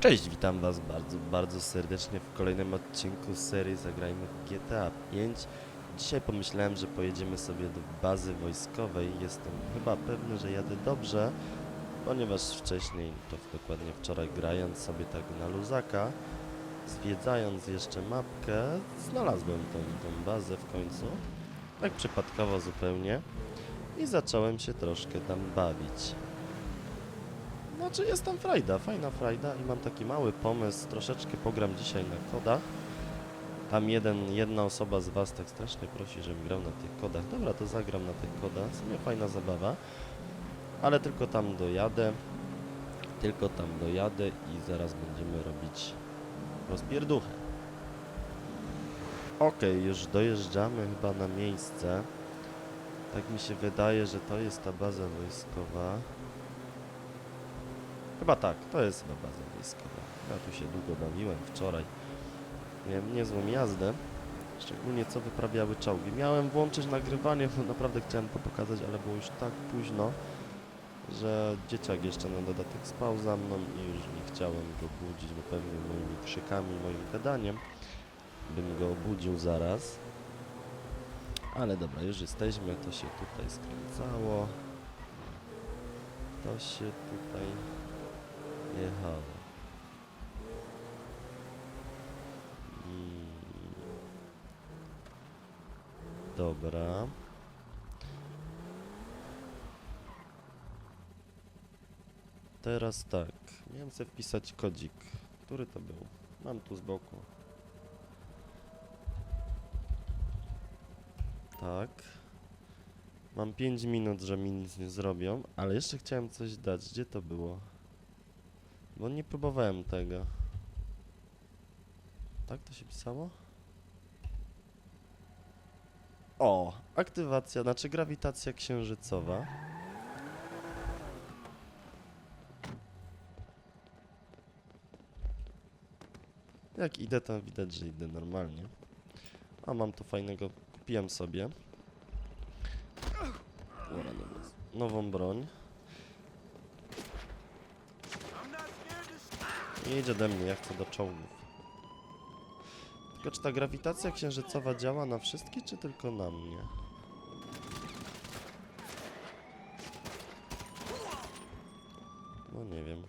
Cześć, witam was bardzo, bardzo serdecznie w kolejnym odcinku serii Zagrajmy w GTA 5. Dzisiaj pomyślałem, że pojedziemy sobie do bazy wojskowej. Jestem chyba pewny, że jadę dobrze, ponieważ wcześniej, to dokładnie wczoraj grając sobie tak na luzaka, zwiedzając jeszcze mapkę, znalazłem tą, tą bazę w końcu, tak przypadkowo zupełnie i zacząłem się troszkę tam bawić. Znaczy jest tam frajda, fajna frajda i mam taki mały pomysł, troszeczkę pogram dzisiaj na kodach. Tam jeden, jedna osoba z was tak strasznie prosi, żebym grał na tych kodach. Dobra, to zagram na tych kodach, w sumie fajna zabawa. Ale tylko tam dojadę, tylko tam dojadę i zaraz będziemy robić rozpierduchę. Okej, już dojeżdżamy chyba na miejsce. Tak mi się wydaje, że to jest ta baza wojskowa. Chyba tak, to jest chyba baza wojskowa. Ja tu się długo bawiłem wczoraj. Miałem niezłą jazdę. Szczególnie co wyprawiały czołgi. Miałem włączyć nagrywanie, bo naprawdę chciałem to pokazać, ale było już tak późno, że dzieciak jeszcze na dodatek spał za mną i już nie chciałem go budzić, bo pewnie moimi krzykami, moim gadaniem bym go obudził zaraz. Ale dobra, już jesteśmy, to się tutaj skręcało. To się tutaj jechało. I... Dobra. Teraz tak. Miałem sobie wpisać kodzik. Który to był? Mam tu z boku. Tak. Mam 5 minut, że mi nic nie zrobią, ale jeszcze chciałem coś dać. Gdzie to było? Bo nie próbowałem tego. Tak to się pisało? O, aktywacja, znaczy grawitacja księżycowa. Jak idę, to widać, że idę normalnie. A mam tu fajnego, kupiłem sobie. Nową broń. Nie idź ode mnie, ja chcę do czołgów. Tylko czy ta grawitacja księżycowa działa na wszystkich, czy tylko na mnie? No nie wiem.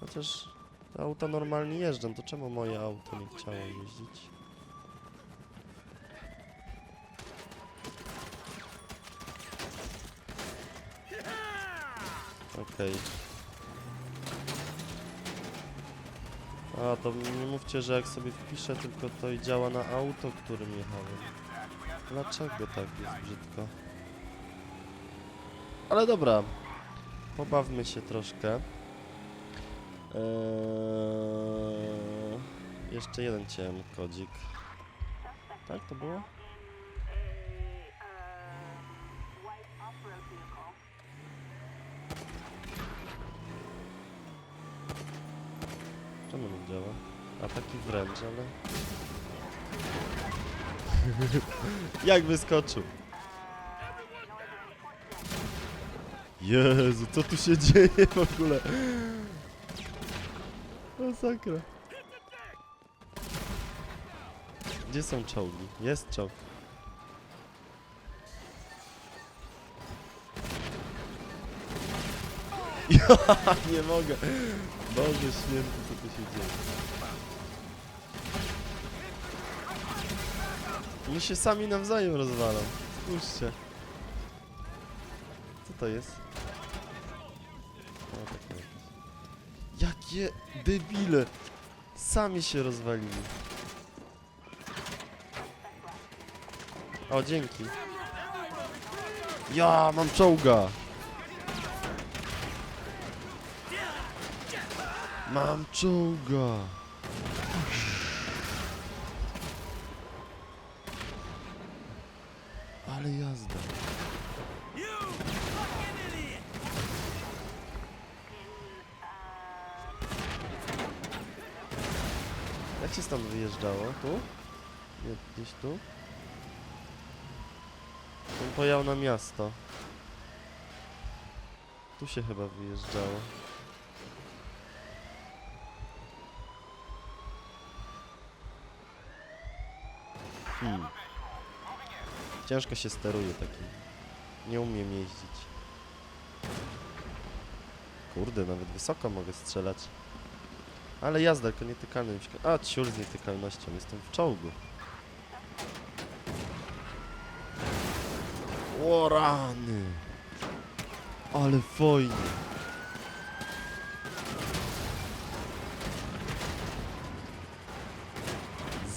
Chociaż te auta normalnie jeżdżą, to czemu moje auto nie chciało jeździć? Okej. A, to nie mówcie, że jak sobie wpiszę, tylko to i działa na auto, którym jechałem. Dlaczego tak jest brzydko? Ale dobra. Pobawmy się troszkę. Eee, jeszcze jeden chciałem kodzik. Tak to było? Czemu nie działa? A taki wręcz, ale... Jak wyskoczył? Jezu, co tu się dzieje w ogóle? Masakra. Gdzie są czołgi? Jest czołg. Nie mogę. Boże święty, co tu się dzieje? Oni się sami nawzajem rozwalą. Spójrzcie. Co to jest? O, jakieś. Jakie debile! Sami się rozwalili. O, dzięki. Ja, mam czołga! Mam czołga! Ale jazda. Jak się stąd wyjeżdżało? Tu? Nie, gdzieś tu? Tu pojechał na miasto. Tu się chyba wyjeżdżało. Hmm. Ciężko się steruje takim. Nie umiem jeździć. Kurde, nawet wysoko mogę strzelać. Ale jazda, tylko nietykalnym. śka- A, ciul z nietykalnością. Jestem w czołgu. O rany! Ale fajnie!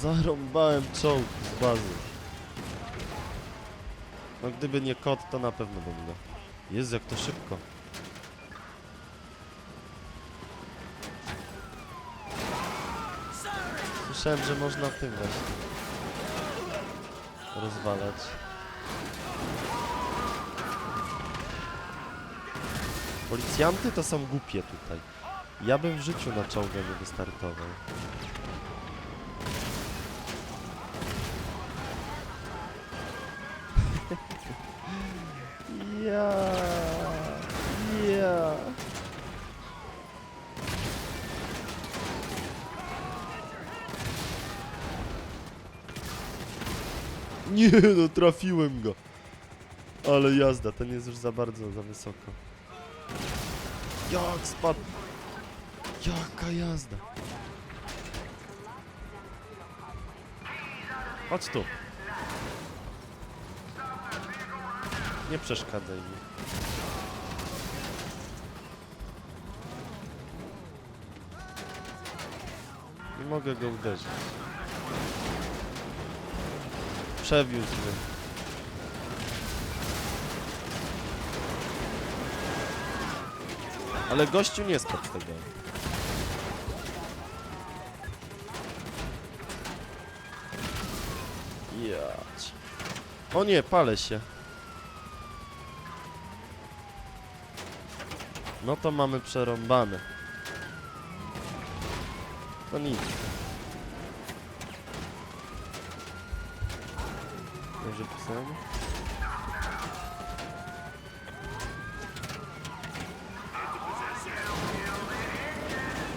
Zarąbałem czołg z bazy. No gdyby nie kot, to na pewno bym go. Jezu, jak to szybko. Słyszałem, że można tym właśnie rozwalać. Policjanty to są głupie tutaj. Ja bym w życiu na czołgę nie wystartował. Ja. Nie no, trafiłem go. Ale jazda, ten jest już za bardzo, za wysoko. Jak spadł? Jaka jazda? Chodź tu. Nie przeszkadzaj mi. Nie mogę go uderzyć. Przewiózł mnie. Ale gościu nie spadł z tego. Jać. O nie, palę się. No to mamy przerąbane. To nic. Dobrze pisałem?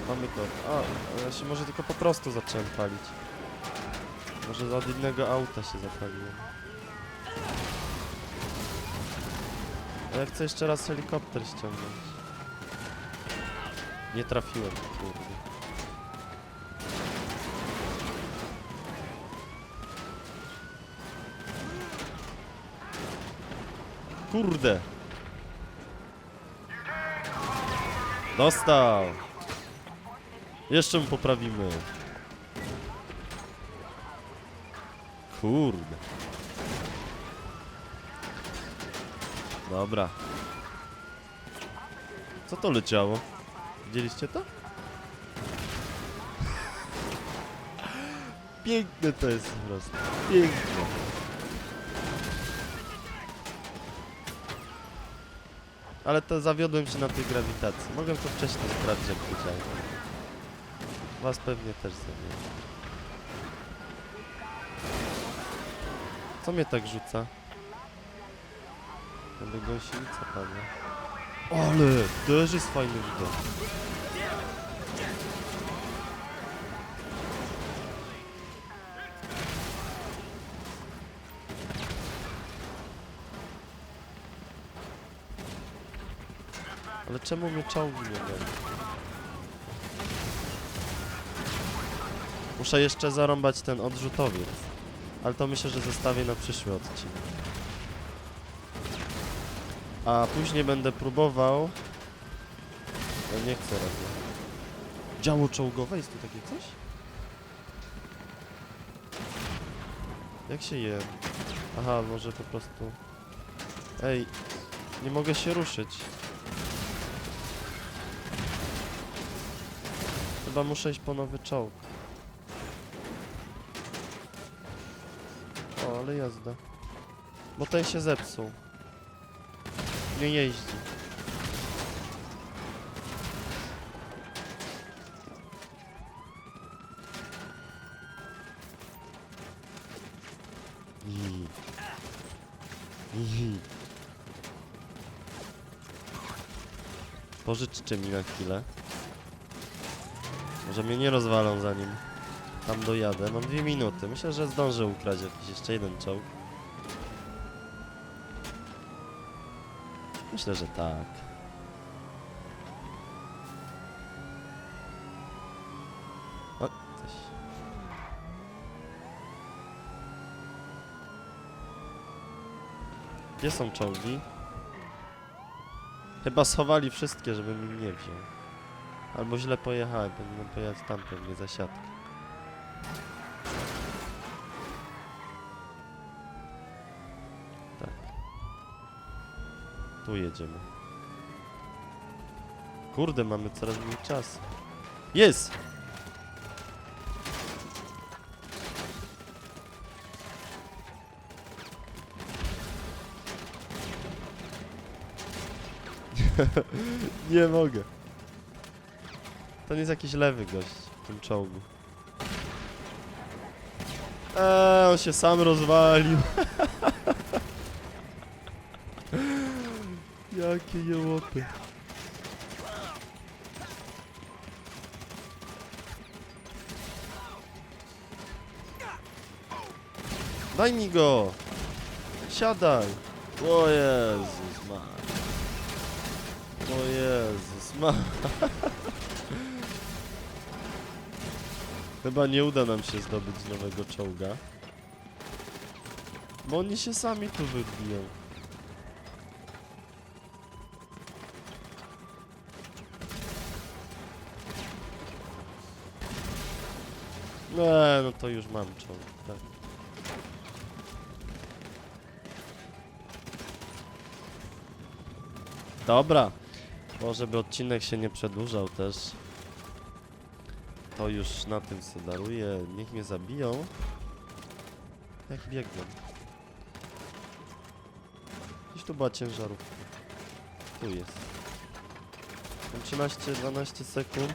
Mamy to. A, ale ja się może tylko po prostu zacząłem palić. Może od innego auta się zapaliłem. A ja chcę jeszcze raz helikopter ściągnąć. Nie trafiłem, kurde. Kurde! Dostał! Jeszcze mu poprawimy. Kurde. Dobra. Co to leciało? Widzieliście to? Piękne to jest po prostu. Piękne. Ale to zawiodłem się na tej grawitacji. Mogłem to wcześniej sprawdzić, jak działa. Was pewnie też zawiodłem. Co mnie tak rzuca? Będę gąsienica padła. Ale też jest fajny widok. Ale czemu mnie czołgi nie goni? Muszę jeszcze zarąbać ten odrzutowiec. Ale to myślę, że zostawię na przyszły odcinek. A później będę próbował... Ja nie chcę robić. Działo czołgowe? Jest tu takie coś? Jak się je? Aha, może po prostu... Ej, nie mogę się ruszyć. Chyba muszę iść po nowy czołg. O, ale jazda. Bo ten się zepsuł. Nie jeździ. Pożyczcie mi na chwilę. Może mnie nie rozwalą zanim tam dojadę. Mam dwie minuty. Myślę, że zdążę ukraść jakiś jeszcze jeden czołg. Myślę, że tak. O, coś. Gdzie są czołgi? Chyba schowali wszystkie, żebym im nie wziął. Albo źle pojechałem, powinienem pojechać tam pewnie za siatkę. Tu jedziemy. Kurde, mamy coraz mniej czasu. Jest! Nie mogę. To nie jest jakiś lewy gość w tym czołgu. Eee, on się sam rozwalił. Jakie jełopy. Daj mi go! Siadaj! O Jezus ma. O Jezus ma. Chyba nie uda nam się zdobyć nowego czołga. Bo oni się sami tu wybiją. Nie, no to już mam czołg, tak. Dobra. Może by odcinek się nie przedłużał też. To już na tym se daruję. Niech mnie zabiją. Jak biegną. Gdzieś tu była ciężarówka. Tu jest. Mam 13-12 sekund.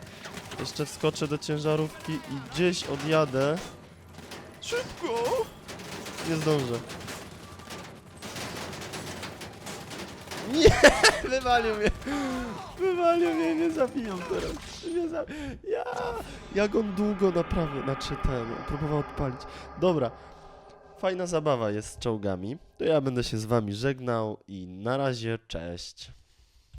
Jeszcze wskoczę do ciężarówki i gdzieś odjadę. Szybko! Nie zdążę. Nie! Wywalił mnie! Wywalił mnie, nie zabiją teraz. Nie za... Ja! Jak on długo naprawię, znaczy ten, próbował odpalić. Dobra. Fajna zabawa jest z czołgami. To ja będę się z wami żegnał i na razie, cześć.